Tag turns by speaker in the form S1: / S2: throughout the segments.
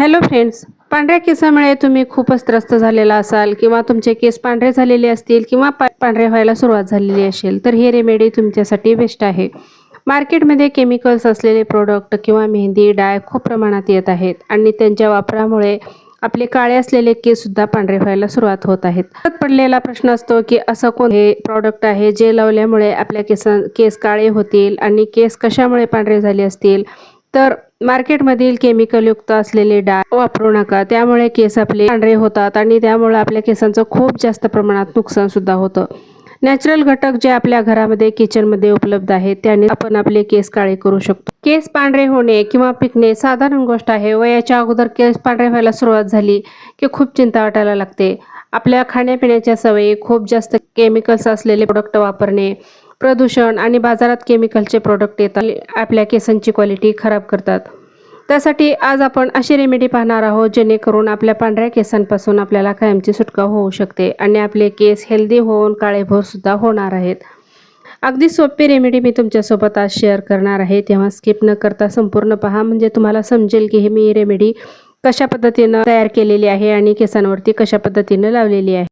S1: Hello friends पांढऱ्या केसामुळे तुम्ही खूपच त्रस्त झालेला असाल किंवा तुमचे केस पांढरे झालेले असतील किंवा पा पांढरे व्हायला सुरुवात झालेली असेल तर ही रेमेडी तुमच्यासाठी बेस्ट आहे. मार्केटमध्ये केमिकल्स असलेले प्रोडक्ट किंवा मेहंदी डाय खूप प्रमाणात येत आहेत आणि त्यांच्या वापरामुळे आपले काळे असलेले केससुद्धा पांढरे व्हायला सुरुवात होत आहेत. परत पडलेला प्रश्न असतो की असं कोण हे प्रॉडक्ट आहे जे लावल्यामुळे आपल्या केसां केस काळे होतील आणि केस कशामुळे पांढरे झाले असतील? तर मार्केटमधील केमिकलयुक्त असलेले डाळ वापरू नका. त्यामुळे केस आपले पांढरे होतात आणि त्यामुळे आपल्या केसांचं खूप जास्त प्रमाणात नुकसान सुद्धा होतं. नॅचरल घटक जे आपल्या घरामध्ये किचनमध्ये उपलब्ध आहेत त्याने आपण आपले केस काळे करू शकतो. केस पांढरे होणे किंवा पिकणे साधारण गोष्ट आहे. वयाच्या अगोदर केस पांढरे व्हायला सुरुवात झाली की खूप चिंता वाटायला लागते. आपल्या खाण्यापिण्याच्या सवयी खूप जास्त केमिकल्स असलेले प्रोडक्ट वापरणे प्रदूषण आणि बाजारात केमिकलचे प्रोडक्ट येतात. आपल्या केसांची क्वालिटी खराब करतात. त्यासाठी आज आपण अशी रेमेडी पाहणार आहोत जेणेकरून आपल्या पांढऱ्या केसांपासून आपल्याला कायमची सुटका होऊ शकते आणि आपले केस हेल्दी होऊन काळेभोरसुद्धा होणार आहेत. अगदी सोपी रेमेडी मी तुमच्यासोबत आज शेअर करणार आहे. तेव्हा स्किप न करता संपूर्ण पहा. म्हणजे तुम्हाला समजेल की हे मी रेमेडी कशा पद्धतीनं तयार केलेली आहे आणि केसांवरती कशा पद्धतीनं लावलेली आहे.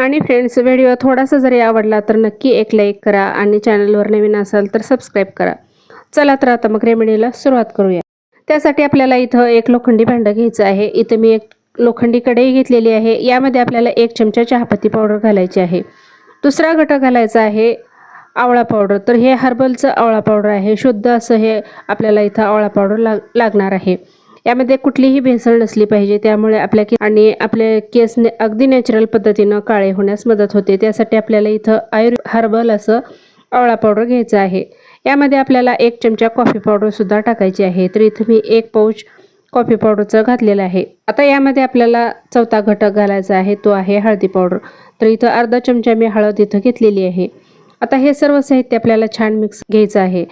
S1: आणि फ्रेंड्स व्हिडिओ थोडासा जरी आवडला तर नक्की एक लाईक करा आणि चॅनलवर नवीन असाल तर सबस्क्राईब करा. चला तर आता मग रेमेडीला सुरुवात करूया. त्यासाठी आपल्याला इथं एक लोखंडी भांडं घ्यायचं आहे. इथं मी एक लोखंडी कढई घेतलेली आहे. यामध्ये आपल्याला एक चमचा चहापत्ती पावडर घालायची आहे. दुसरा घटक घालायचा आहे आवळा पावडर तर हे हर्बलचं आवळा पावडर आहे. शुद्ध असं हे आपल्याला इथं आवळा पावडर लाग लागणार आहे. यामध्ये कुठलीही भेसळ नसली पाहिजे. त्यामुळे आपल्या के आणि आपले केस ने अगदी नॅचरल पद्धतीनं काळे होण्यास मदत होते. त्यासाठी आपल्याला इथं आयुर् हर्बल असं आवळा पावडर घ्यायचं आहे. यामध्ये आपल्याला एक चमचा कॉफी पावडरसुद्धा टाकायची आहे. तर इथं मी एक पाऊच कॉफी पावडरचं घातलेलं आहे. आता यामध्ये आपल्याला चौथा घटक घालायचा आहे. तो आहे हळदी पावडर तर इथं अर्धा चमचा मी हळद इथं घेतलेली आहे. आता हे सर्व साहित्य आपल्याला छान मिक्स घ्यायचं आहे.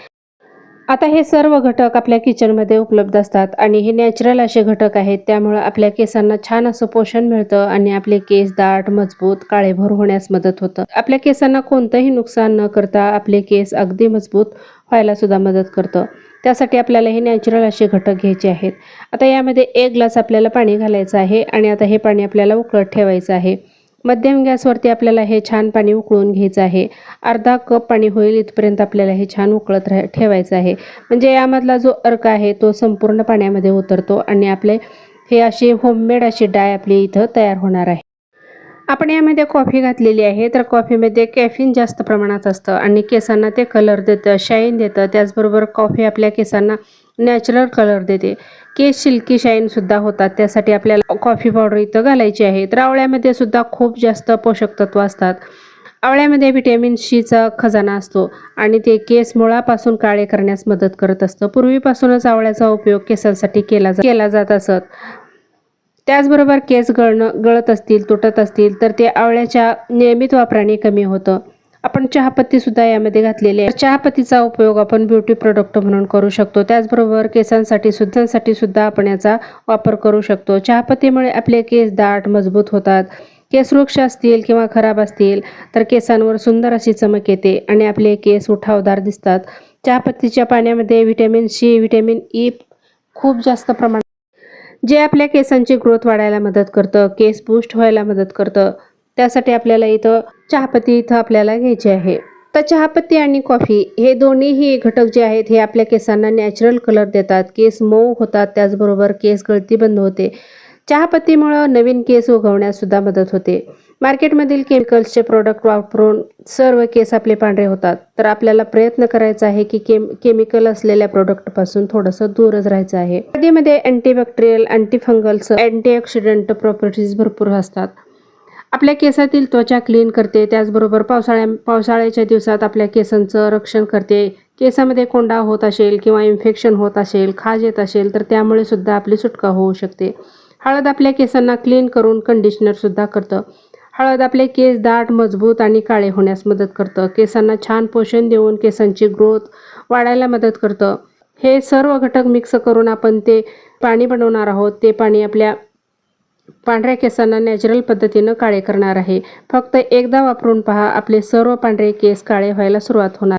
S1: आता हे सर्व घटक आपल्या किचनमध्ये उपलब्ध असतात आणि हे नॅचरल असे घटक आहेत. त्यामुळं आपल्या केसांना छान असं पोषण मिळतं आणि आपले केस दाट मजबूत काळेभोर होण्यास मदत होतं. आपल्या केसांना कोणतंही नुकसान न करता आपले केस अगदी मजबूत व्हायला सुद्धा मदत करतं. त्यासाठी आपल्याला हे नॅचरल असे घटक घ्यायचे आहेत. आता यामध्ये एक ग्लास आपल्याला पाणी घालायचं आहे आणि आता हे पाणी आपल्याला उकळत ठेवायचं आहे. मध्यम गॅसवरती आपल्याला हे छान पाणी उकळून घ्यायचं आहे. अर्धा कप पाणी होईल इथपर्यंत आपल्याला हे छान उकळत राह ठेवायचं आहे. म्हणजे यामधला जो अर्क आहे तो संपूर्ण पाण्यामध्ये उतरतो आणि आपले हे अशी होममेड अशी डाय आपली इथं तयार होणार आहे. आपण यामध्ये कॉफी घातलेली आहे. तर कॉफीमध्ये कॅफिन जास्त प्रमाणात असतं आणि केसांना ते कलर देतं शाईन देतं. त्याचबरोबर कॉफी आपल्या केसांना नॅचरल कलर देते. केस सिल्की शाईनसुद्धा होतात. त्यासाठी आपल्याला कॉफी पावडर इथं घालायची आहे. तर आवळ्यामध्ये सुद्धा खूप जास्त पोषक तत्व असतात. आवळ्यामध्ये व्हिटॅमिन सीचा खजाना असतो आणि ते केस मुळापासून काळे करण्यास मदत करत असतं. पूर्वीपासूनच आवळ्याचा उपयोग केसांसाठी केला जा केला जात असत. त्याचबरोबर केस गळणं गळत असतील तुटत असतील तर ते आवळ्याच्या नियमित वापराने कमी होतं. आपण चहापत्तीसुद्धा यामध्ये घातलेली आहे. चहापत्तीचा उपयोग आपण ब्युटी प्रोडक्ट म्हणून करू शकतो. त्याचबरोबर केसांसाठी सुद्धांसाठी सुद्धा आपण याचा वापर करू शकतो. चहापत्तीमुळे आपले केस दाट मजबूत होतात. केस वृक्ष असतील किंवा खराब असतील तर केसांवर सुंदर अशी चमक येते आणि आपले केस उठावदार दिसतात. चहापत्तीच्या पाण्यामध्ये व्हिटॅमिन सी व्हिटॅमिन ई खूप जास्त प्रमाणात जे आपल्या केसांची ग्रोथ वाढायला मदत करतं केस बूस्ट व्हायला मदत करतं त्यासाठी आपल्याला इथं चहापत्ती इथं आपल्याला घ्यायची आहे. तर चहापत्ती आणि कॉफी हे दोन्हीही घटक जे आहेत हे आपल्या केसांना नॅचरल कलर देतात. केस मऊ होतात त्याचबरोबर केस गळती बंद होते. चहापत्तीमुळं नवीन केस उगवण्यास सुद्धा मदत होते. मार्केटमधील केमिकल्सचे प्रोडक्ट वापरून सर्व केस आपले पांढरे होतात. तर आपल्याला प्रयत्न करायचा आहे की केम केमिकल असलेल्या प्रोडक्टपासून थोडंसं दूरच राहायचं आहे. हळदीमध्ये अँटीबॅक्टेरियल अँटीफंगल्स अँटीऑक्सिडंट प्रॉपर्टीज भरपूर असतात. आपल्या केसातील त्वचा क्लीन करते त्याचबरोबर पावसाळ्या पावसाळ्याच्या दिवसात आपल्या केसांचं रक्षण करते. केसामध्ये कोंडा होत असेल किंवा इन्फेक्शन होत असेल खाज येत असेल तर त्यामुळे सुद्धा आपली सुटका होऊ शकते. हळद आपल्या केसांना क्लीन करून कंडिशनरसुद्धा करतं. हळद आपले केस दाट मजबूत आणि काळे होण्यास मदत करतं. केसांना छान पोषण देऊन केसांची ग्रोथ वाढायला मदत करतं. हे सर्व घटक मिक्स करून आपण ते पाणी बनवणार आहोत. ते पाणी आपल्या पांढऱ्या केसांना नॅचरल पद्धतीनं काळे करणार आहे. फक्त एकदा वापरून पहा आपले सर्व पांढरे केस काळे व्हायला सुरुवात होणार.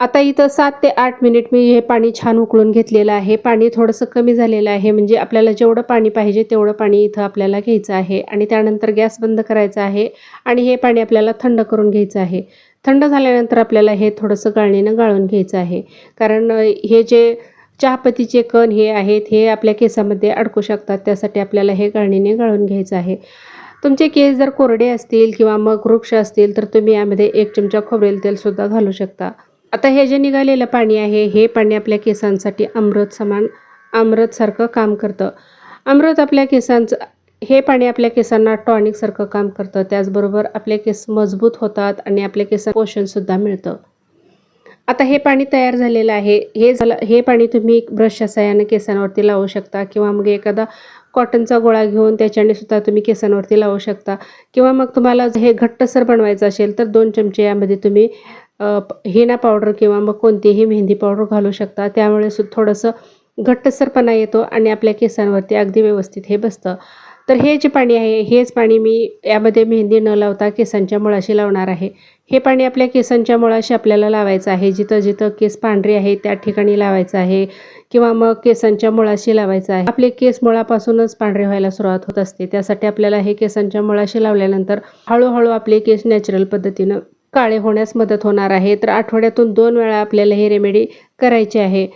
S1: आता इथं सात ते आठ मिनिट मी हे पाणी छान उकळून घेतलेलं आहे. पाणी थोडंसं कमी झालेलं आहे म्हणजे आपल्याला जेवढं पाणी पाहिजे तेवढं पाणी इथं आपल्याला घ्यायचं आहे. आणि त्यानंतर गॅस बंद करायचा आहे आणि हे पाणी आपल्याला थंड करून घ्यायचं आहे. थंड झाल्यानंतर आपल्याला हे थोडंसं गाळणीनं गाळून घ्यायचं आहे. कारण हे जे चहापत्तीचे कण हे आहेत हे आपल्या केसामध्ये अडकू शकतात. त्यासाठी आपल्याला हे गाळणीने गाळून घ्यायचं आहे. तुमचे केस जर कोरडे असतील किंवा मग वृक्ष असतील तर तुम्ही यामध्ये एक चमचा खोबरेल तेलसुद्धा घालू शकता. आता हे जे निघालेलं पाणी आहे हे पाणी आपल्या केसांसाठी अमृत समान अमृतसारखं काम करतं. अमृत आपल्या केसांचं हे पाणी आपल्या केसांना टॉनिकसारखं काम करतं. त्याचबरोबर आपले केस मजबूत होतात आणि आपल्या केसांना पोषणसुद्धा मिळतं. आता हे पाणी तयार झालेलं आहे. हे झालं हे पाणी तुम्ही एक ब्रशच्या सहाय्याने केसांवरती लावू शकता किंवा मग एखादा कॉटनचा गोळा घेऊन त्याच्याने सुद्धा तुम्ही केसांवरती लावू शकता. किंवा मग तुम्हाला हे घट्टसर बनवायचं असेल तर दोन चमचे यामध्ये तुम्ही हिना हेना पावडर किंवा मग कोणतीही मेहंदी पावडर घालू शकता. त्यामुळे सु थोडंसं घट्टसरपणा येतो आणि आपल्या केसांवरती अगदी व्यवस्थित हे बसतं. तर हे जे पाणी आहे हेच पाणी मी यामध्ये मेहंदी न लावता केसांच्या मुळाशी लावणार आहे. हे पाणी आपल्या केसांच्या मुळाशी आपल्याला लावायचं आहे. जिथं जिथं केस पांढरे आहे त्या ठिकाणी लावायचं आहे. किंवा मग केसांच्या मुळाशी लावायचं आहे. आपले केस मुळापासूनच पांढरे व्हायला सुरुवात होत असते. त्यासाठी आपल्याला हे केसांच्या मुळाशी लावल्यानंतर हळूहळू आपले केस नॅचरल पद्धतीनं काळे होण्यास मदत होणार आहे. तर आठवड्यातून दोन वेळा आपल्याला हे रेमेडी करायची आहे.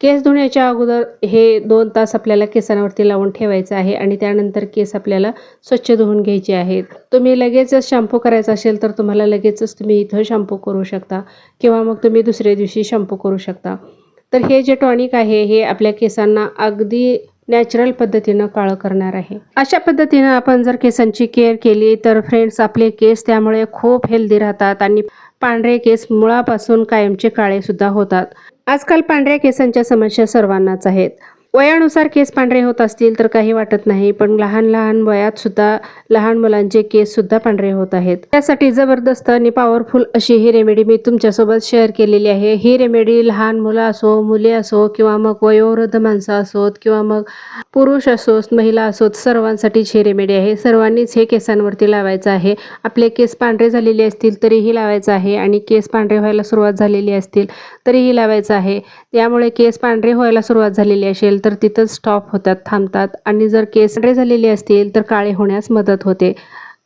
S1: केस धुण्याच्या अगोदर हे दोन तास आपल्याला केसांवरती लावून ठेवायचं आहे आणि त्यानंतर केस आपल्याला स्वच्छ धुवून घ्यायचे आहेत. तुम्ही लगेचच शॅम्पू करायचा असेल तर तुम्हाला लगेचच तुम्ही इथं शॅम्पू करू शकता किंवा मग तुम्ही दुसऱ्या दिवशी शॅम्पू करू शकता. तर हे जे टॉनिक आहे हे आपल्या केसांना अगदी नॅचरल पद्धतीनं काळं करणार आहे. अशा पद्धतीनं आपण जर केसांची केअर केली तर फ्रेंड्स आपले केस त्यामुळे खूप हेल्दी राहतात आणि पांढरे केस मुळापासून कायमचे काळे सुद्धा होतात. आजकाल पांढऱ्या केसांच्या समस्या सर्वांनाच आहेत. वयानुसार केस पांढरे होत असतील तर काही वाटत नाही पण लहान लहान वयात सुद्धा लहान मुलांचे केस सुद्धा पांढरे होत आहेत. त्यासाठी जबरदस्त आणि पॉवरफुल अशी ही रेमेडी मी तुमच्यासोबत शेअर केलेली आहे. ही रेमेडी लहान मुलं असो मुले असो किंवा मग वयोवृद्ध माणसं असोत किंवा मग पुरुष असोत महिला असोत सर्वांसाठीच ही रेमेडी आहे. सर्वांनीच हे केसांवरती लावायचं आहे. आपले केस पांढरे झालेले असतील तरीही लावायचं आहे. आणि केस पांढरे व्हायला सुरुवात झालेली असतील तरीही लावायचं आहे. त्यामुळे केस पांढरे व्हायला सुरुवात झालेली असेल तर तिथंच स्टॉप होतात थांबतात. आणि जर केस झालेले असतील तर काळे होण्यास मदत होते.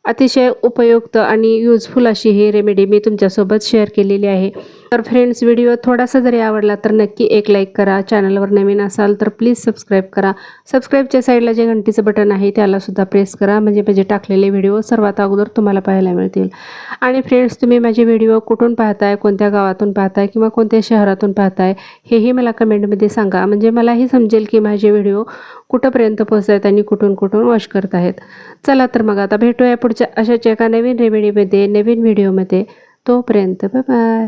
S1: अतिशय उपयुक्त आणि युजफुल अशी ही रेमेडी मी तुमच्यासोबत शेअर केलेली आहे. तर फ्रेंड्स व्हिडिओ थोडासा जरी आवडला तर नक्की एक लाईक करा. चॅनलवर नवीन असाल तर प्लीज सबस्क्राईब करा. सबस्क्राईबच्या साईडला जे घंटीचं बटन आहे त्यालासुद्धा प्रेस करा. म्हणजे माझे टाकलेले व्हिडिओ सर्वात अगोदर तुम्हाला पाहायला मिळतील. आणि फ्रेंड्स तुम्ही माझे व्हिडिओ कुठून पाहताय कोणत्या गावातून पाहताय किंवा कोणत्या शहरातून पाहताय हेही मला कमेंटमध्ये सांगा. म्हणजे मलाही समजेल की माझे व्हिडिओ कुठंपर्यंत पोहोचत आहेत आणि कुठून कुठून वॉच करत आहेत चला तर मग आता भेटूया पुढच्या अशाच एका नवीन रेमेडीमध्ये नवीन व्हिडिओमध्ये तोपर्यंत बाय बाय